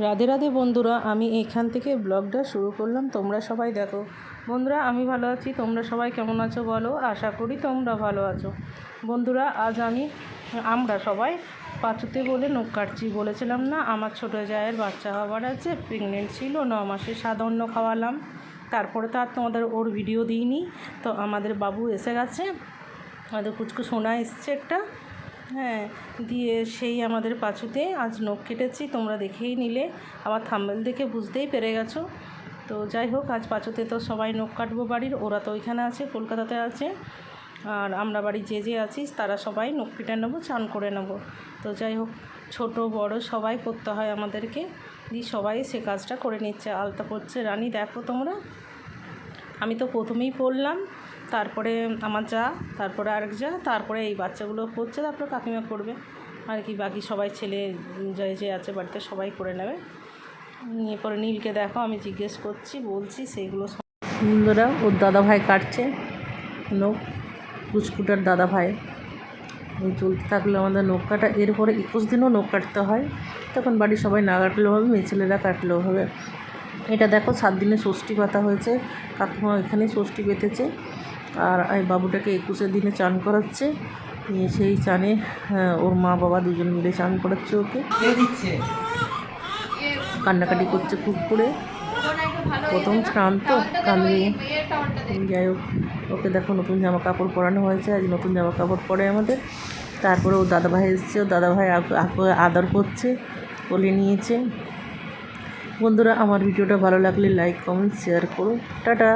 রাধে রাধে বন্ধুরা, আমি এখান থেকে ব্লগটা শুরু করলাম। তোমরা সবাই দেখো। বন্ধুরা, আমি ভালো আছি। তোমরা সবাই কেমন আছো বলো? আশা করি তোমরা ভালো আছো। বন্ধুরা, আজ আমি, আমরা সবাই পাঁচুতে বলে নখ কাটছি বলেছিলাম না? আমার ছোটো জায়ের বাচ্চা হবার আছে প্রেগনেন্ট ছিল, ন মাসে সাধারণ খাওয়ালাম। তারপরে তো আর তোমাদের ওর ভিডিও দিইনি। তো আমাদের বাবু এসে গেছে। আমাদের কুচকু সোনা এসছে একটা। হ্যাঁ দিয়ে সেই আমাদের পাঁচুতে আজ নখ কেটেছি, তোমরা দেখেই নিলে। আমার থাম্বেল দেখে বুঝতেই পেরে গেছো। তো যাই হোক, আজ পাঁচুতে তো সবাই নখ কাটবো বাড়ির, ওরা তো ওইখানে আছে, কলকাতাতে আছে। আর আমরা বাড়ি যে যে আছিস তারা সবাই নখ কেটে নেব, চান করে নেব। তো যাই হোক, ছোট, বড় সবাই করতে হয় আমাদেরকে। দিয়ে সবাই সে কাজটা করে নিচ্ছে, আলতা পড়ছে রানী, দেখো তোমরা। আমি তো প্রথমেই পড়লাম। তারপরে আমার যা, তারপরে আরেক যা, তারপরে এই বাচ্চাগুলো করছে তারপরে কাকিমা করবে আর কি বাকি সবাই ছেলে যে যে আছে বাড়িতে সবাই করে নেবে। নিয়ে পরে নীলকে দেখো, আমি জিজ্ঞেস করছি, বলছি সেইগুলো সুন্দরা ওর দাদা ভাই কাটছে। নখ, কুচকুটার দাদা ভাই চলতে থাকলে আমাদের নখ কাটা, এরপরে একুশ দিনও নখ কাটতে হয়। তখন বাড়ির সবাই না কাটলেও হবে, মেয়ে ছেলেরা কাটলেও হবে। এটা দেখো সাত দিনে ষষ্ঠী পাতা হয়েছে। কাকিমা এখানেই ষষ্ঠী পেতেছে আর এই বাবুটাকে একুশের দিনে চান করাচ্ছে। নিয়ে সেই চানে ওর মা বাবা দুজন মিলে চান করাচ্ছে ওকে। কান্নাকাটি করছে খুব করে। প্রথম স্নান তো কান্দি যাই হোক ওকে দেখো নতুন জামা কাপড় পরানো হয়েছে। আজ নতুন জামা কাপড় পরে আমাদের। তারপরে ও দাদাভাই এসছে। ও দাদাভাই আদর করছে কোলে নিয়েছে। বন্ধুরা আমার ভিডিওটা ভালো লাগলে লাইক কমেন্ট শেয়ার করো। টাটা।